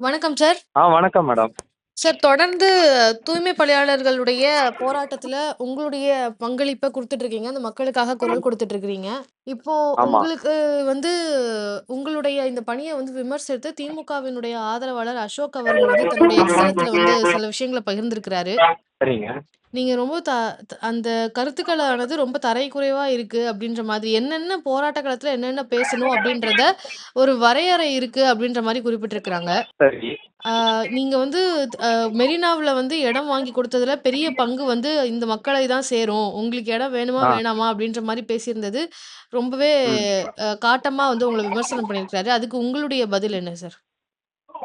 வணக்கம் சார். ஆ வணக்கம் madam. Sir தொடர்ந்து தூய்மை பணியாளர்களுடைய போராட்டத்துல உங்களுடைய பங்களிப்ப குடுத்துட்டு இருக்கீங்க. அந்த மக்களுக்காக குரல் குடுத்துட்டு இருக்கிறீங்க. இப்போ ஆமா. உங்களுக்கு வந்து உங்களுடைய இந்த பணிய வந்து விமர்சித்து திமுகவினுடைய ஆதரவாளர் அசோக் அவர்கள் வந்து தன்னுடைய எக்ஸ் தளத்துல வந்து சில விஷயங்கள பகிர்ந்திருக்கிறாரு. சரிங்க. நீங்க ரொம்ப த த அந்த கருத்துக்களானது ரொம்ப தரைக்குறைவா இருக்கு அப்படின்ற மாதிரி, என்னென்ன போராட்ட காலத்துல என்னென்ன பேசணும் அப்படின்றத ஒரு வரையறை இருக்கு அப்படின்ற மாரி குறிப்பிட்டிருக்கிறாங்க. சரி. ஆ நீங்க வந்து அ மெரினாவுல வந்து இடம் வாங்கி குடுத்ததுல பெரிய பங்கு வந்து இந்த மக்களை தான் சேரும். உங்களுக்கு இடம் வேணுமா, ஆ. வேணாமா அப்படின்ற மாரி பேசியிருந்தது ரொம்பவே ம். அ காட்டமா வந்து உங்கள விமர்சனம் பண்ணியிருக்கிறாரு. அதுக்கு உங்களுடைய பதில் என்ன சார்?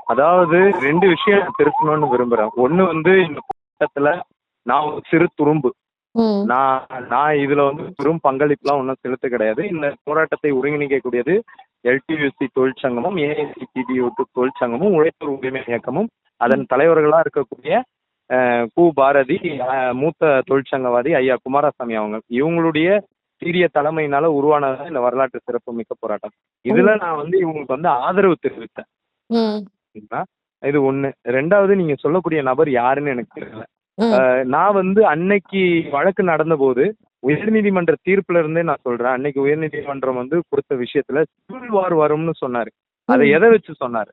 அதாவது 2 விஷயம் நான் திருத்தணும்னு விரும்புறேன். ஒண்ணு வந்து இந்த போராட்டத்துல நான் ஒரு சிறு துரும்பு. நான் நான் இதுல வந்து பெரும் பங்களிப்புலாம் ஒண்ணும் செலுத்த கிடையாது. இந்த போராட்டத்தை ஒருங்கிணைக்கக்கூடியது எல்டியூசி தொழிற்சங்கமும், ஏஐசிடியு தொழிற்சங்கமும், உழைப்போர் உரிமை இயக்கமும், அதன் தலைவர்களா இருக்கக்கூடிய கு. பாரதி, மூத்த தொழிற்சங்கவாதி ஐயா குமாரசாமி அவங்க. இவங்களுடைய சீரிய தலைமையினால உருவானது தான் இந்த வரலாற்று சிறப்புமிக்க போராட்டம். இதுல. நான் வந்து இவங்களுக்கு வந்து ஆதரவு தெரிவித்தேன். இது 1. 2வது நீங்க சொல்லக்கூடிய நபர் யாருன்னு எனக்கு தெரியல. நான் வந்து அன்னைக்கு வழக்கு நடந்தபோது, உயர்நீதிமன்ற தீர்ப்புல இருந்தே நான் சொல்றேன். அன்னைக்கு உயர்நீதிமன்றம் வந்து குடுத்த விஷயத்துல சிவில் வார் வரும்னு சொன்னாரு. அத. எத வச்சு சொன்னாரு?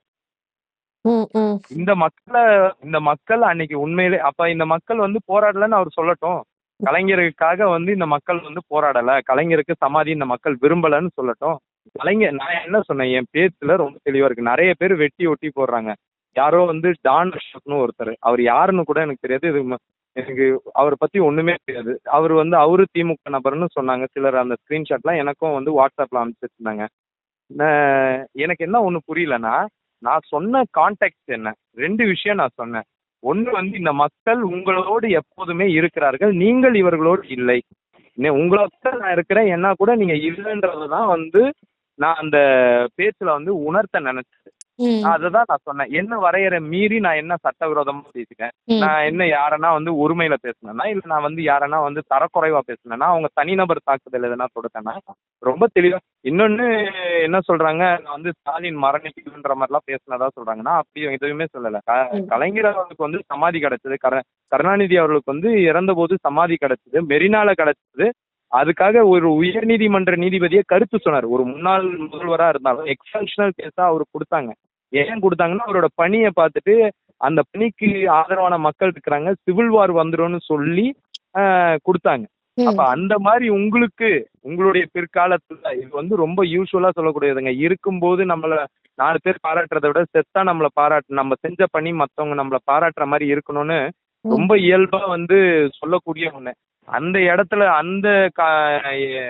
இந்த மக்கள இந்த மக்கள் அன்னைக்கு உண்மையிலே அப்ப இந்த மக்கள் வந்து போராடலன்னு அவர் சொல்லட்டும். கலைஞருக்காக வந்து இந்த மக்கள் வந்து போராடல. கலைஞருக்கு சமாதி இந்த மக்கள் விரும்பலன்னு சொல்லட்டும். கலைஞர் நான் என்ன சொன்னேன்? என் பேச்சுல ரொம்ப தெளிவா இருக்கு. நெறைய பேர் வெட்டி ஒட்டி போடுறாங்க. யாரோ வந்து டான் அசோக்னு ஒருத்தர் அவர் யாருன்னு கூட எனக்கு தெரியாது. இது ம எனக்கு அவரை பத்தி ஒண்ணுமே தெரியாது. அவர் வந்து அவரு திமுக நபர்னு சொன்னாங்க. சிலர் அந்த ஸ்கிரீன்ஷாட்லாம் எனக்கும் வந்து வாட்ஸ்அப்பில் அனுப்பிச்சிருந்தாங்க எனக்கு என்ன ஒண்ணு புரியலன்னா, நான் சொன்ன கான்டெக்ஸ்ட் என்ன? ரெண்டு விஷயம் நான் சொன்னேன். ஒன்று வந்து இந்த மக்கள் உங்களோடு எப்போதுமே இருக்கிறார்கள். நீங்கள் இவர்களோடு இல்லை. உங்களோட நான் இருக்கிறேன். என்ன கூட நீங்க இல்லைன்றது தான் வந்து நான் அந்த பேச்சில் வந்து உணர்த்த நெனச்சது. அததான் நான் சொன்னேன். என்ன வரையறை மீறி நான் என்ன சட்டவிரோதமா பேசிட்டேன்? நான் என்ன யாரன்னா வந்து ஒருமையில பேசுனேனா? இல்ல நான் வந்து யாரன்னா வந்து தரக்குறைவா பேசுனேனா? அவங்க தனிநபர் தாக்குதல் எதனா தொடுத்தேனா? ரொம்ப தெளிவா இன்னொன்னு என்ன சொல்றாங்க, நான் வந்து ஸ்டாலின் மரணிக்கணுன்ற மாரிலாம் பேசுனதா சொல்றாங்க. நான் அப்படி எதுவுமே சொல்லல. கலைஞர் அவர்களுக்கு வந்து சமாதி கிடைச்சது. கர கருணாநிதி அவர்களுக்கு வந்து இறந்தபோது சமாதி கிடைச்சது. மெரினால கிடைச்சது. அதுக்காக ஒரு உயர்நீதிமன்ற நீதிபதியே கருத்து சொன்னாரு. ஒரு முன்னாள் முதல்வரா இருந்தாலும் எக்ஸப்ஷனல் கேஸா அவருக்கு குடுத்தாங்க. ஏன் குடுத்தாங்கன்னா, அவரோட பணிய பார்த்துட்டு அந்த பணிக்கு ஆதரவான மக்கள் இருக்கிறாங்க. சிவில் வார் வந்துரும்னு சொல்லி குடுத்தாங்க. அப்ப. அந்த மாரி உங்களுக்கு உங்களுடைய பிற்காலத்துல இது வந்து ரொம்ப யூசுவலா சொல்லக்கூடியதுங்க. இருக்கும்போது நம்மள 4 பேர் பாராட்டுறத விட செத்தா நம்மள பாராட்டு நம்ம செஞ்ச பணி மத்தவங்க நம்மள பாராட்டுற மாரி இருக்கணும்னு. ரொம்ப இயல்பா வந்து சொல்லக்கூடிய ஒண்ணு. அந்த இடத்துல அந்த கா எ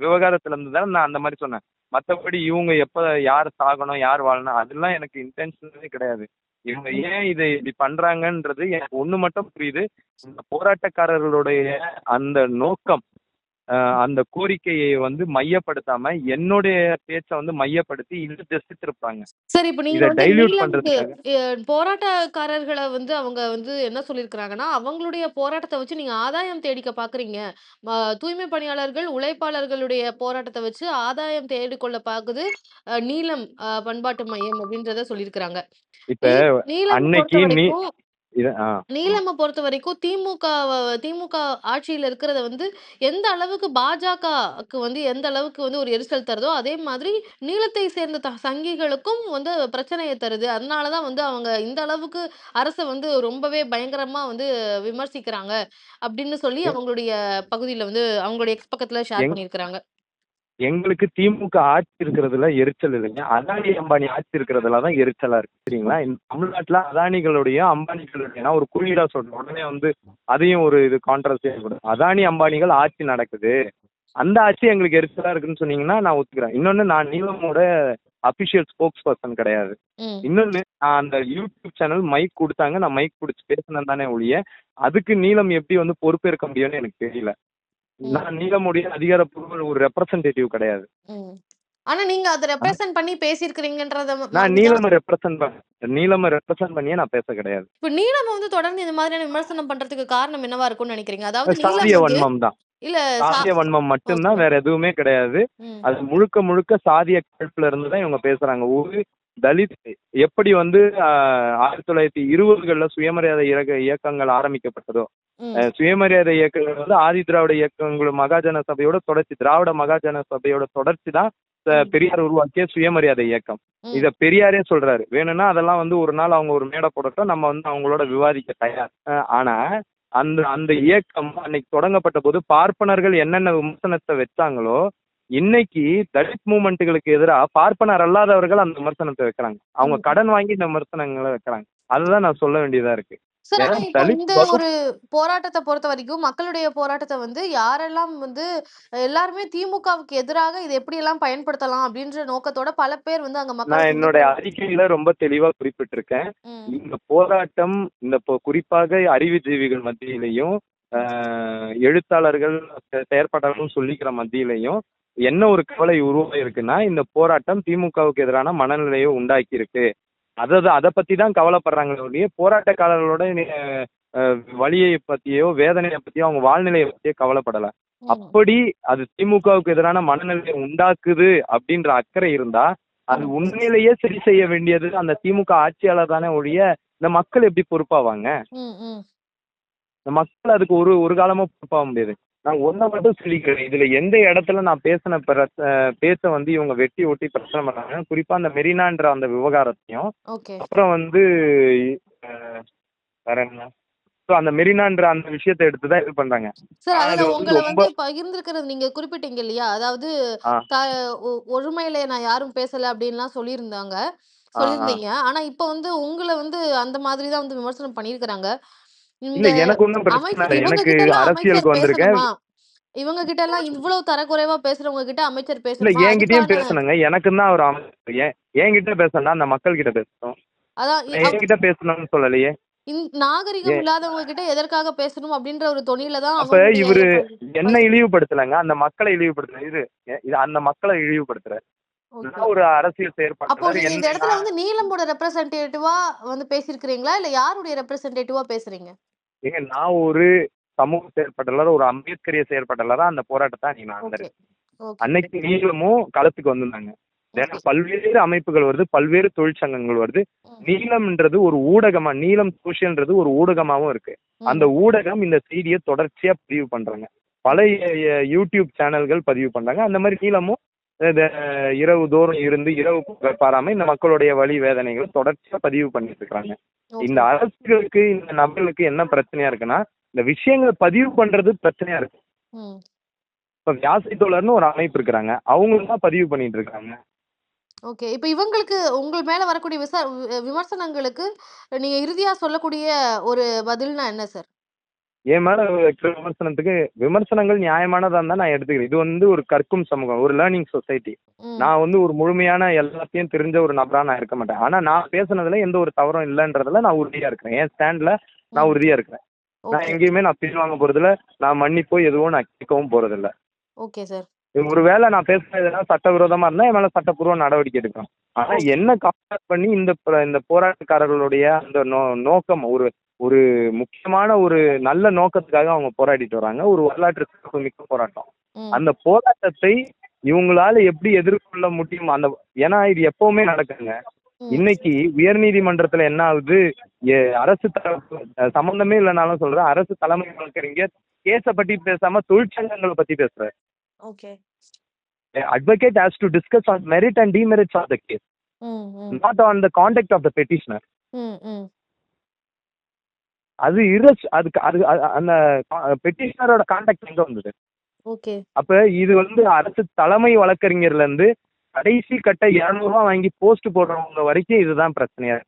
விவகாரத்துல இருந்து தான் நான் அந்த மாதிரி சொன்னேன். மற்றபடி இவங்க எப்ப யார் சாகணும், யார் வாழணும் அதெல்லாம் எனக்கு இன்டென்ஷனே கிடையாது. இவங்க ஏன் இதை இப்படி பண்றாங்கன்றது எனக்கு ஒண்ணு மட்டும் புரியுது. இந்த போராட்டக்காரர்களுடைய அந்த நோக்கம், அந்த கோரிக்கையை வந்து மையப்படுத்தாம என்னுடைய பேச்ச வந்து மையப்படுத்தி இழுத்து திசைத்திருப்பாங்க. சரி, இப்ப நீங்க இத டைல்யூட் போராட்டக்காரர்கள வந்து அவங்க வந்து என்ன சொல்லியிருக்கிறாங்கன்னா, அவங்களுடைய போராட்டத்த வச்சு நீங்க ஆதாயம் தேடிக்க பார்க்குறீங்க. ம தூய்மை பணியாளர்கள், உழைப்பாளர்களுடைய போராட்டத்த வச்சு ஆதாயம் தேடிக்கொள்ள பாக்குது அ பண்பாட்டு மையம் அப்படின்றத சொல்லியிருக்கிறாங்க. இப்ப அன்னைக்கு இத ஆ. நீலம்ம பொறுத்தவரைக்கும் திமுகவ திமுக ஆட்சியில இருக்கிறத வந்து எந்த அளவுக்கு பாஜகக்கு வந்து எந்த அளவுக்கு வந்து ஒரு எரிச்சல் தருதோ, அதே மாதிரி நீலத்தை சேர்ந்த த சங்கிகளுக்கும் வந்து பிரச்சனைய தருது. அதனால தான் வந்து அவங்க இந்த அளவுக்கு அரச வந்து ரொம்பவே பயங்கரமா வந்து விமர்சிக்கிறாங்க. அப்படின்னு சொல்லி எ அவங்களுடைய பகுதியில வந்து அவங்களுடைய எக்ஸ் பக்கத்துல ஷேர் எங் பண்ணியிருக்கிறாங்க. எங்களுக்கு திமுக ஆட்சி இருக்கிறதுல எரிச்சல் இல்லைங்க. அதானி, அம்பானி ஆட்சி இருக்கிறதுல தான் எரிச்சலா இருக்கு. சரிங்களா? இந்த தமிழ்நாட்டுல அதானிகளுடையும், அம்பானிகளுடைய ஒரு குறியீடா சொல்றேன். உடனே வந்து அதையும் ஒரு இது கான்ட்ரோவர்சி ஆயிடும். அதானி, அம்பானிகள் ஆட்சி நடக்குது. அந்த ஆட்சி எங்களுக்கு எரிச்சலா இருக்குன்னு சொன்னீங்கன்னா நான் ஒத்துக்கிறேன். இன்னொன்னு நான் நீலமோட அபிஷியல் ஸ்போக்ஸ் பெர்சன் கிடையாது. இன்னொன்னு நான் அந்த யூடியூப் சேனல் மைக் குடுத்தாங்க. நான் மைக் புடிச்சு பேசினேன் தானே ஒழிய, அதுக்கு நீலம் எப்படி வந்து பொறுப்பேற்க முடியும்னு எனக்கு தெரியல. நான் நீலமுடைய அதிகாரப்பூர்வ ஒரு ரெப்ரசன்டேட்டிவ் கிடையாது. ஆனா நீங்க அத. ரெப்ரசன்ட் பண்ணி பேசியிருக்கிறீங்கன்றத நான் நீலம ரெப்ரசன்ட் பண் நீலம ரெப்ரசன்ட் பண்ணியே நான் பேச கிடையாது. இப்ப நீலம் வந்து தொடர்ந்து இந்த மாதிரியான விமர்சனம் பண்றதுக்கு காரணம் என்னவா இருக்கும்னு நினைக்கிறீங்க? அதாவது சாதிய வன்மம் தான். இல்ல சாதிய வன்மம் மட்டும் தான். ஓகே. வேற எதுவுமே கிடையாது. அது முழுக்க முழுக்க சாதிய கடுப்புல இருந்து தான் இவங்க பேசுறாங்க. ஒரு தலித் எப்படி வந்து ஆயிரத்தி தொள்ளாயிரத்தி இருபதுகளில் சுயமரியாதை இயக்க இயக்கங்கள் ஆரம்பிக்கப்பட்டதோ சுயமரியாதை இயக்கங்கள் வந்து ஆதி திராவிட இயக்கங்கள் மகாஜன சபையோட தொடர்ச்சி திராவிட மகாஜன சபையோட தொடர்ச்சி தான். பெரியார் உருவாக்கிய சுயமரியாதை இயக்கம். இத பெரியாரே சொல்றாரு. வேணும்னா அதெல்லாம் வந்து ஒரு நாள் அவங்க ஒரு மேடை போடட்டும் நம்ம வந்து அவங்களோட விவாதிக்க தயார். ஆனா அந்த அந்த இயக்கம் அன்னைக்கு தொடங்கப்பட்ட போது பார்ப்பனர்கள் என்னென்ன விமர்சனத்தை வச்சாங்களோ இன்னைக்கு தலித் மூமெண்ட்டுகளுக்கு எதிராக பார்ப்பனர் அல்லாதவர்கள் அந்த விமர்சனத்தை வைக்கிறாங்க. அவங்க. கடன் வாங்கி இந்த விமர்சனங்களை வைக்கிறாங்க. அதுதான் நான் சொல்ல வேண்டியதா இருக்கு. சார் ஆனா ஏன் இப்போ தலித் இந்த ஒரு போராட்டத்தை பொறுத்த வரைக்கும் மக்களுடைய போராட்டத்தை வந்து யாரெல்லாம் வந்து எல்லாருமே திமுகவுக்கு எதிராக இதை எப்படி எல்லாம் பயன்படுத்தலாம் அப்படின்ற நோக்கத்தோட பல பேர் வந்து அங்க மக்கள் நான் என்னுடைய அறிக்கையில ரொம்ப தெளிவா குறிப்பிட்டிருக்கேன் ம். இந்த போராட்டம் இந்த பொ- குறிப்பாக அறிவுஜீவிகள் மத்தியிலையும் ஆஹ், எழுத்தாளர்கள் செ- செயற்பாட்டாளர்கள் சொல்லிக்கிற மத்தியிலையும் என்ன ஒரு கவலை உருவாகி இருக்குன்னா இந்த போராட்டம் திமுகவுக்கு எதிரான மனநிலையை உண்டாக்கி இருக்கு அதை அதை பத்தி தான் கவலைப்படுறாங்களே ஒழிய போராட்டக்காரர்களோட வலியை பத்தியோ வேதனையை பத்தியோ அவங்க வாழ்நிலையை பத்தியோ கவலைப்படல. அப்படி அது திமுகவுக்கு எதிரான மனநிலையை உண்டாக்குது அப்படின்ற அக்கறை இருந்தா அது. உண்மையிலேயே சரி செய்ய வேண்டியது அந்த திமுக ஆட்சியாளர் தானே ஒழிய இந்த மக்கள் எப்படி பொறுப்பாவாங்க. இந்த மக்கள் அதுக்கு ஒரு ஒரு காலமா பொறுப்பாக முடியாது நான் ஒன்றை மட்டும் சொல்லிக்கிறேன். இதுல எந்த இடத்துல நான் பேசின பிற- அஹ் பேச வந்து இவங்க வெட்டி ஒட்டி பிரச்சனை பண்ணாங்க குறிப்பா அந்த மெரினான்ற அந்த விவகாரத்தையும் அப்புறம் வந்து வேற என்ன? ஸோ அந்த மெரினான்ற அந்த விஷயத்தை எடுத்து தான் இது பண்றாங்க. சார் அது அதுல உங்களை வந்து பகிர்ந்திருக்கிறது நீங்க குறிப்பிட்டீங்க இல்லையா? அதாவது ஒருமையில நான் யாரும் பேசல அப்படின்லாம் சொல்லியிருந்தாங்க சொல்லியிருந்தீங்க. ஆனா இப்ப வந்து உங்களை வந்து அந்த மாதிரி தான் வந்து விமர்சனம் பண்ணியிருக்கிறாங்க. இவங்க எனக்கு கிட்ட எல்லாம் இவ்வளவு தரக்குறைவா பேசுறவங்க கிட்ட அமைச்சர் பேசணுமா? என்கிட்டயும் பேசணுங்க எனக்கு தான் அவர் அமைச்சர் ஏன் என்கிட்ட பேசணும்னா அந்த மக்கள் கிட்ட பேசணும். அதான் என்கிட்ட பேசணும்னு சொல்லலையே. நாகரிகம் இல்லாதவங்க கிட்ட எதற்காக பேசணும் அப்படின்ற ஒரு தொனியில தான் அப்ப இவரு என்ன இழிவுபடுத்தலைங்க? அந்த மக்களை இழிவுபடுத்தல இது அந்த மக்களை இழிவுபடுத்துற. நான் ஒரு அரசியல் அப்போ இந்த என்ன இடத்துல வந்து நீலமோட ரெப்ரசன்டேட்டிவா வந்து பேசியிருக்கிறீங்களா இல்ல யாருடைய ரெப்ரசன்டேட்டிவா பேசுறீங்க ஏங்க நான் ஒரு சமூக செயற்பாட்டாளர் ஒரு அம்பேத்கரிய செயற்பாட்டாளரா அந்த போராட்டத்தை அன்னைக்கு நான் நடந்தேன் அன்னைக்கு நீளமும் களத்துக்கு வந்திருந்தாங்க ஏன்னா பல்வேறு அமைப்புகள் வருது பல்வேறு தொழிற்சங்கங்கள் வருது நீளம்ன்றது ஒரு ஊடகமா நீளம் சோஷியல்ன்றது ஒரு ஊடகமாவும் இருக்கு அந்த ஊடகம் இந்த செய்தியை தொடர்ச்சியா பதிவு பண்றாங்க பல யூடியூப் சேனல்கள் பதிவு பண்றாங்க அந்த மாதிரி நீளமும் இந்த இரவு தோறும் இருந்து இரவு பாராம இந்த மக்களுடைய வழி வேதனைகளை தொடர்ச்சியா பதிவு பண்ணிட்டு இருக்காங்க. இந்த அரசுகளுக்கு இந்த நபர்களுக்கு என்ன பிரச்சனையா இருக்குன்னா இந்த விஷயங்களை பதிவு பண்றது பிரச்சனையா இருக்கு. இப்ப வியாசை தோழர்னு ஒரு அமைப்பு இருக்கிறாங்க. அவங்களும் தான் பதிவு பண்ணிட்டு இருக்காங்க. ஓகே. இப்போ இவங்களுக்கு உங்கள் மேல வரக்கூடிய விசா விமர்சனங்களுக்கு நீங்க இறுதியா சொல்லக்கூடிய ஒரு பதில்னா என்ன சார்? என் மேல வைக்கிற விமர்சனத்துக்கு விமர்சனங்கள் நியாயமானதா இருந்தா நான் எடுத்துக்கிறேன். இது வந்து ஒரு கற்கும் சமூகம் ஒரு லேர்னிங் சொசைட்டி நான் வந்து ஒரு முழுமையான எல்லாத்தையும் தெரிஞ்ச ஒரு நபரா நான் இருக்க மாட்டேன். ஆனா நான் பேசுனதுல எந்த ஒரு தவறும் இல்லைன்றதுல நான் உறுதியா இருக்கிறேன். என் ஸ்டாண்ட்ல நான் ம். உறுதியா இருக்கிறேன். நான் எங்கேயுமே நான் பின்வாங்க போறதில்ல. நான் மன்னிப்போ எதுவும் நான் கேட்கவும் போறதில்ல. ஓகே சார் ஒருவேளை நான் பேசுனதுனா சட்டவிரோதமா இருந்தா என் மேல சட்டப்பூர்வ நடவடிக்கை எடுக்கலாம். ஆனா என்ன கான்டாக்ட் பண்ணி இந்த இந்த போராட்டக்காரர்களுடைய அந்த நோக்கம் ஒரு ஒரு முக்கியமான ஒரு நல்ல நோக்கத்துக்காக அவங்க போராடிட்டு வராங்க. ஒரு வரலாற்று சிறப்பு மிக்க போராட்டம். அந்த போராட்டத்தை இவங்களால எப்படி எதிர்கொள்ள முடியும்? அந்த ஏன்னா இது எப்பவுமே நடக்குங்க. இன்னைக்கு உயர்நீதிமன்றத்துல என்ன ஆகுது? அரசு சம்பந்தமே இல்லைனாலும் சொல்றேன். அரசு தலைமை வழக்கறிஞர் கேஸை பத்தி பேசாம தொழிற்சங்கங்களை பத்தி பேசுறாரு. Okay. advocate has to discuss on merit and demerits of the case, ம் ம். Not on the conduct of the petitioner. ம் ம் அது இரஸ் அதுக்கு அது அந்த பெட்டிஷனரோட கான்டாக்ட் எங்க வந்தது? ஓகே. அப்ப இது வந்து அரசு தலைமை வழக்கறிஞர்ல இருந்து கடைசி கட்ட இரநூறுவா வாங்கி போஸ்ட் போடுறவங்க வரைக்கும் இதுதான் பிரச்சனையா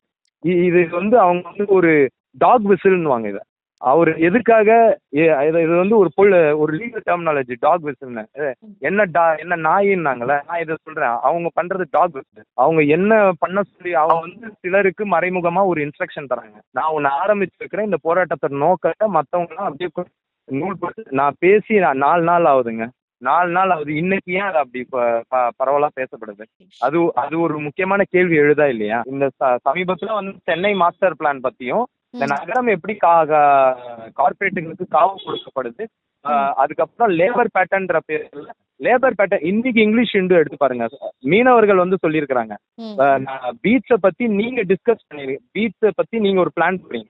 இது வந்து அவங்க வந்து ஒரு டாக் விசில்னுவாங்க இதை. அவர் எதுக்காக இது வந்து ஒரு பொல் ஒரு லீகல் டெர்மினாலஜி டாக் விசில்னு என்ன டா என்ன நாயின்னாங்களே நான் இதை சொல்றேன். அவங்க பண்றது டாக் விசில் அவங்க என்ன பண்ண சொல்லி அவங்க வந்து சிலருக்கு மறைமுகமா ஒரு இன்ஸ்ட்ரக்ஷன் தராங்க. நான் ஒன்று ஆரம்பிச்சிருக்கிறேன் இந்த போராட்டத்தை நோக்கத்தை மற்றவங்களாம் அப்படியே நூல் நான் பேசி நான் நாலு நாள் ஆகுதுங்க. நாலு நாள் ஆகுது. இன்னைக்கு ஏன் அது அப்படி பரவலா பேசப்படுது? அது அது ஒரு முக்கியமான கேள்வி எழுதா இல்லையா? இந்த சமீபத்துல வந்து சென்னை மாஸ்டர் பிளான் பத்தியும் இந்த நகரம் எப்படி கா கார்பரேட்டுகளுக்கு காவு கொடுக்கப்படுது அதுக்கப்புறம் லேபர் பேட்டர்ன்ற பேர்ல லேபர் பேட்டர்ன் இன்னைக்கு இங்கிலீஷ் இண்டு எடுத்து பாருங்க மீனவர்கள் வந்து சொல்லியிருக்கிறாங்க. பீச்சை பத்தி நீங்க டிஸ்கஸ் பண்ணிருக்கீங்க பீச்சை பத்தி நீங்க ஒரு பிளான் பண்ணீங்க.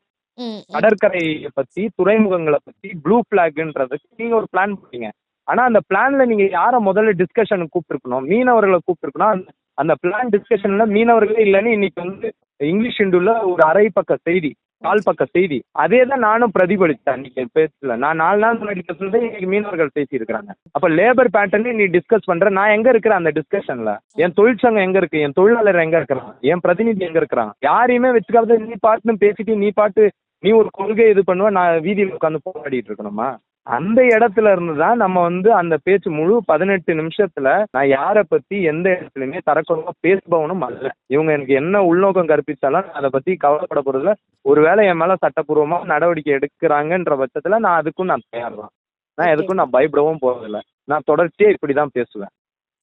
கடற்கரையை பத்தி துறைமுகங்களை பத்தி ப்ளூ பிளாக்ன்றதுக்கு நீங்க ஒரு பிளான் பண்ணீங்க ஆனா அந்த பிளான்ல நீங்க யாரை முதல்ல டிஸ்கஷனுக்கு கூப்பிட்டுருக்கணும்? மீனவர்களை கூப்பிட்டுருக்கணும். அந்த- அந்த பிளான் டிஸ்கஷன்ல மீனவர்களே இல்லைன்னு இன்னைக்கு வந்து இங்கிலீஷ் இண்டுல ஒரு அரை பக்க செய்தி. கால் பக்க செய்தி. அதே தான் நானும் பிரதிபலித்தேன் அன்னைக்கு பேசல நான் நாலு நாள் முன்னாடி பேசுனதே இன்னைக்கு மீனவர்கள் பேசி இருக்கிறாங்க அப்ப லேபர் பேட்டர்னே நீ டிஸ்கஸ் பண்ற நான் எங்க இருக்கிறேன் அந்த டிஸ்கஷன்ல என் தொழிற்சங்கம் எங்க இருக்கு? என் தொழிலாளர் எங்க இருக்கிறான்? என் பிரதிநிதி எங்க இருக்கிறான்? யாரையுமே வச்சுக்காத நீ பாட்டுன்னு பேசிட்டு நீ பாட்டு நீ ஒரு கொள்கை இது பண்ணுவ நான் வீதியில் உட்காந்து போராடிட்டு இருக்கணுமா? அந்த இடத்துல இருந்து தான் நம்ம வந்து அந்த பேச்சு முழு பதினெட்டு நிமிஷத்துல நான் யாரை பத்தி எந்த இடத்துலயுமே தரக்குறவா பேசுபவனும் அல்ல. இவங்க எனக்கு என்ன உள்நோக்கம் கற்பித்தாலும் நான் அதை பத்தி கவலைப்பட போறதுல ஒருவேளை என் மேல சட்டப்பூர்வமா நடவடிக்கை எடுக்கிறாங்கன்ற பட்சத்துல நான் அதுக்கும் நான் தயார் தான் நான் எதுக்கும் நான் பயப்படவும் போறதில்ல. நான் தொடர்ச்சியா இப்படிதான் பேசுவேன்.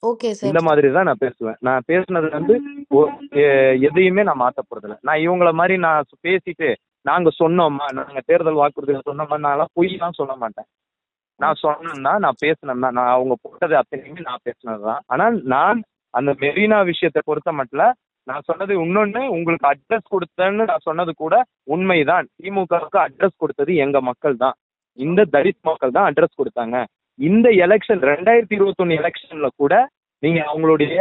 ஓகே சார் இந்த மாதிரி தான் நான் பேசுவேன். நான் பேசுனது வந்து எதையுமே நான் மாத்த போறதில்ல. நான் இவங்கள மாதிரி நான் பேசிட்டு நாங்க சொன்னோமா? நாங்க தேர்தல் வாக்குறுதிகள் சொன்னோமா? நான்லாம் பொய்லாம் சொல்ல மாட்டேன். நான் சொன்னேன்னா நான் பேசினேன்னா நான் அவங்க போட்டது அத்தனையுமே நான் பேசினதுதான். ஆனால் நான் அந்த மெரினா விஷயத்தை பொறுத்த மட்டும் நான் சொன்னது இன்னொன்னு உங்களுக்கு அட்ரஸ் கொடுத்தேன்னு நான் சொன்னது கூட உண்மைதான். திமுகவுக்கு அட்ரஸ் கொடுத்தது எங்க மக்கள் தான் இந்த தலித் மக்கள் தான் அட்ரஸ் கொடுத்தாங்க. இந்த எலெக்ஷன் ரெண்டாயிரத்தி இருபத்தொன்னு எலெக்ஷன்ல கூட நீங்க அவங்களுடைய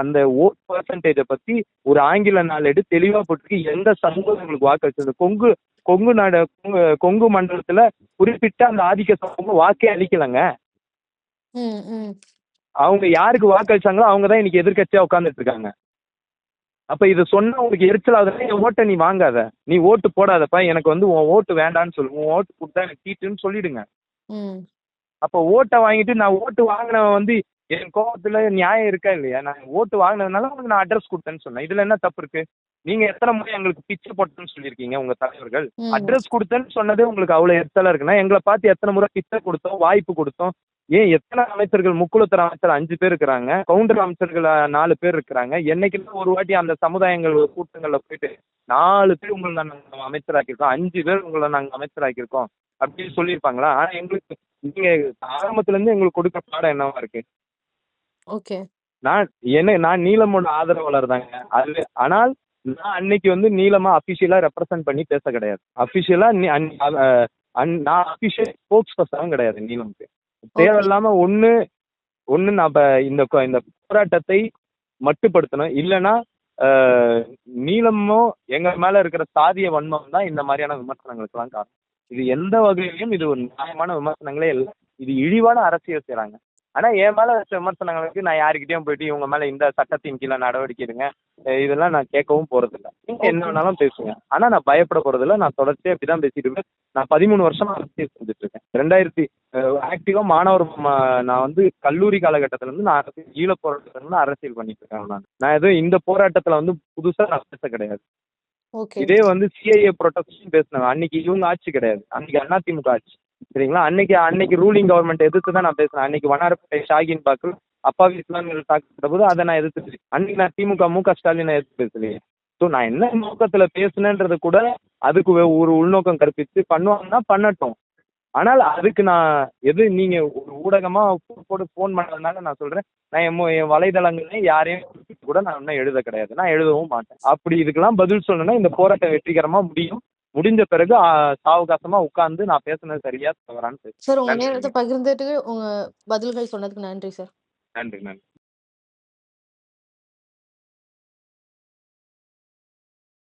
அந்த ஓட் பர்சன்டேஜை பத்தி ஒரு ஆங்கில நாளேடு தெளிவா போட்டுருக்கு. எந்த சமூகம் உங்களுக்கு வாக்களிச்சது கொங்கு கொங்கு நாடு கொங்கு மண்டலத்துல குறிப்பிட்ட அந்த ஆதிக்க சமூகம் வாக்கே அளிக்கலங்க. அவங்க யாருக்கு வாக்களிச்சாங்களோ அவங்க தான் இன்னைக்கு எதிர்க்கட்சியா உட்கார்ந்துட்டு இருக்காங்க. அப்ப இது சொன்னா உங்களுக்கு எரிச்சல் ஆகுதுன்னா என் ஓட்டை நீ வாங்காத. நீ ஓட்டு போடாதப்பா. எனக்கு வந்து உன் ஓட்டு வேண்டான்னு சொல்லு. உன் ஓட்டு கொடுத்தா எனக்கு சீட்டுன்னு சொல்லிடுங்க. அப்போ ஓட்டை வாங்கிட்டு நான் ஓட்டு வாங்கினவன் வந்து என் கோபத்துல நியாயம் இருக்கா இல்லையா? நான் ஓட்டு வாங்கினதுனால உனக்கு நான் அட்ரஸ் கொடுத்தேன்னு சொன்னேன். இதுல என்ன தப்பு இருக்கு? நீங்க எத்தனை முறை எங்களுக்கு பிச்சை போட்டேன்னு சொல்லியிருக்கீங்க உங்க தலைவர்கள். அட்ரஸ் கொடுத்தேன்னு சொன்னதே உங்களுக்கு அவ்வளவு எரிச்சலா இருக்குன்னா எங்களை பார்த்து எத்தனை முறை பிச்சை கொடுத்தோம் வாய்ப்பு கொடுத்தோம். ஏன் எத்தனை அமைச்சர்கள் முக்குளத்தர அமைச்சர் அஞ்சு பேர் இருக்கிறாங்க கவுண்டர் அமைச்சர்கள் நாலு பேர் இருக்கிறாங்க. என்னைக்குமே ஒரு வாட்டி அந்த சமுதாயங்கள் கூட்டங்கள்ல போயிட்டு நாலு பேர் உங்களை நாங்கள் அமைச்சராக்கியிருக்கோம் அஞ்சு பேர் உங்களை நாங்கள் அமைச்சராக்கியிருக்கோம் அப்படின்னு சொல்லியிருப்பாங்களா? ஆனா எங்களுக்கு நீங்க ஆரம்பத்துல இருந்து எங்களுக்கு கொடுக்குற பாடம் என்னவா இருக்கு? ஓகே. நான் என்ன நான் நீலமோட ஆதரவாளர் தாங்க அது ஆனால் நான் அன்னைக்கு வந்து நீலமா அபிஷியலா ரெப்ரசன்ட் பண்ணி பேச கிடையாது. அபிஷியலா நான் அபிஷியல் ஸ்போக்ஸ் பர்சனும் கிடையாது நீலமுக்கு. தேவையில்லாம ஒண்ணு ஒண்ணு இப்ப இந்த இந்த போராட்டத்தை மட்டுப்படுத்தணும். இல்லைன்னா நீலமோ எங்க மேல இருக்கிற சாதிய வன்மம் தான் இந்த மாதிரியான விமர்சனங்களுக்கெல்லாம் காரணம். இது எந்த வகையிலும் இது ஒரு நியாயமான விமர்சனங்களே இல்லை. இது இழிவான அரசியல் செய்றாங்க. ஆனா என் மேல வச்ச விமர்சனங்களுக்கு நான் யாருக்கிட்டயும் போயிட்டு இவங்க மேல இந்த சட்டத்தின் கீழே நடவடிக்கை எடுங்க இதெல்லாம் நான் கேட்கவும் போறதில்ல. நீங்க என்ன வேணாலும் பேசுங்க. ஆனா நான் பயப்பட போறதில்ல. நான் தொடர்ச்சியா இப்படிதான் பேசிட்டு இருக்கேன். நான் பதிமூணு வருஷமா அரசியல் செஞ்சுட்டு இருக்கேன். ரெண்டாயிரத்தி ஆக்டிவா மாணவர் நான் வந்து கல்லூரி காலகட்டத்துல இருந்து நான் அரசியல் ஈழ போராட்டத்துல இருந்து அரசியல் பண்ணிட்டு இருக்கேன் நான் நான் எதுவும் இந்த போராட்டத்துல வந்து புதுசா நான் பேச கிடையாது. இதே வந்து சிஐஏ ப்ரொடெக்ஷன் பேசினாங்க. அன்னைக்கு இவங்க ஆட்சி கிடையாது. அன்னைக்கு அதிமுக ஆட்சி. சரிங்களா? அன்னைக்கு அன்னைக்கு ரூலிங் கவர்மெண்ட் எதிர்த்து தான் நான் பேசினேன் அன்னைக்கு வண்ணாரப்பேட்டை ஷாகின் பாக்கு அப்பாவி இஸ்லாமியர்கள் தாக்கப்பட்ட போது அதை நான் எதிர்த்து அன்னைக்கு நான் திமுக மு க ஸ்டாலினை எதிர்த்து பேசலையே. ஸோ நான் என்ன நோக்கத்துல பேசுனேன்றது கூட அதுக்கு ஒரு உள்நோக்கம் கற்பித்து பண்ணுவாங்கன்னா பண்ணட்டும். ஆனால் அதுக்கு நான் எது நீங்க ஒரு ஊடகமா போட்டு ஃபோன் பண்ணதுனால நான் சொல்றேன். நான் என் என் வலைதளங்கள்ல யாரையும் கூட நான் இன்னும் எழுத கிடையாது. நான் எழுதவும் மாட்டேன். அப்படி இதுக்கெல்லாம் பதில் சொல்லணும்னா இந்த போராட்டம் வெற்றிகரமா முடியும். முடிஞ்ச பிறகு சாவகாசமா உட்கார்ந்து நான் பேசுனது சரியா தவறான்னு சார் உங்க. நேரத்தை பகிர்ந்துட்டு உங்க பதில்கள் சொன்னதுக்கு நன்றி சார் நன்றி நன்றி